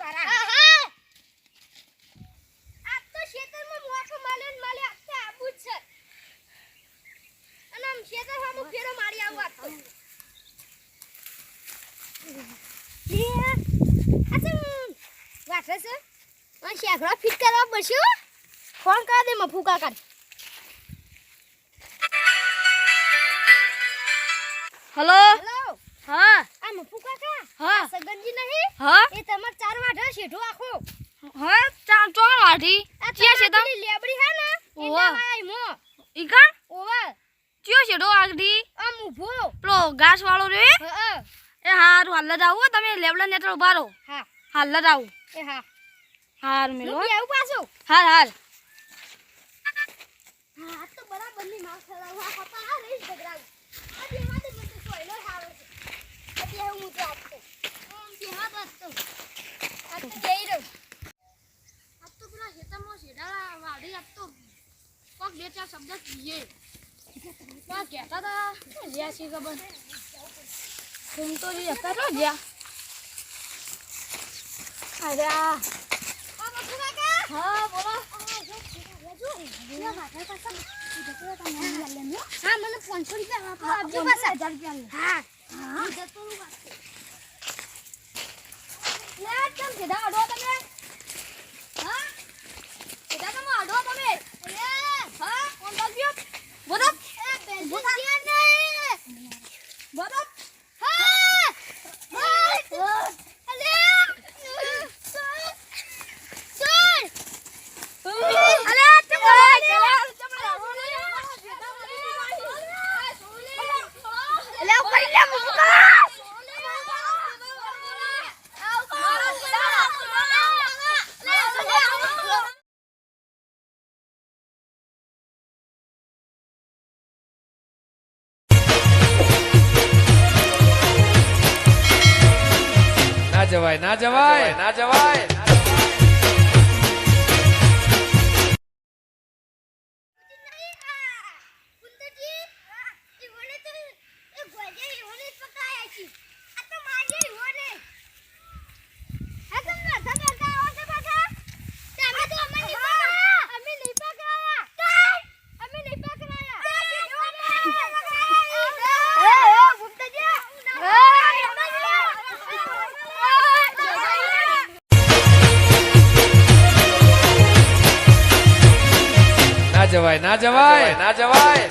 તારા. આપ તો ખેતરમાં મોટો માલન માલે આપ તો આબુ જ છે. અને આમ ખેતર હામું ફેરો મારી આવું આપ તો. વાટે છે. અને શેખરો ફિટ કરવા ફોન કરા દે મફુ કાકા હલો? હલો? હા. આ મફુ કાકા હા. સગનજી નહીં? હા. એ તમાર ચાર વાઢે શેઢો આખો. હા ચાર ચાર વાઢી. આ છે તમ લેબડી હે ને ઓવા. એના વાય મો. ઈકા ઓવા. ચિયો છેડો આગડી આ ઊભો. પ્લો ઘાસ વાળો રે? હ, હ. એ હારું હાલ જ આવું હો, તમે લેબડા નેટર ઊભા રહો હા. હાલ જ આવું એ હા. હાર મેલો. રૂપિયા આવું પાછો. હાલ હાલ. હા તો બરાબરની માર ખલાવું આ પપ્પા આ રહી બગડાવું આ બે માં તો મને સોયલો હારો છે આ બે હું તો આપતો ઓમ બે હાથ આપતો આ તો જઈ રહ્યો આ તો પેલા ખેતરમાં શેડા વાઢી આપતો કોક બે ચાર શબ્દ કીએ કોક કહેતા હતા જ્યાં છે ખબર હું તો જે હતા તો જ્યાં અરે હા. બોલો હા. મને પાંચસો રૂપિયા આપો આપજો પાછા હા હા જતો આ કેમ સીધા અડો તમે? હા? સીધા તમે અડો તમે? હા કોણ બોલ્યો બોલો. જવાય ના જવાય? ના જવાય જવાય ના જવાય. ના જવાય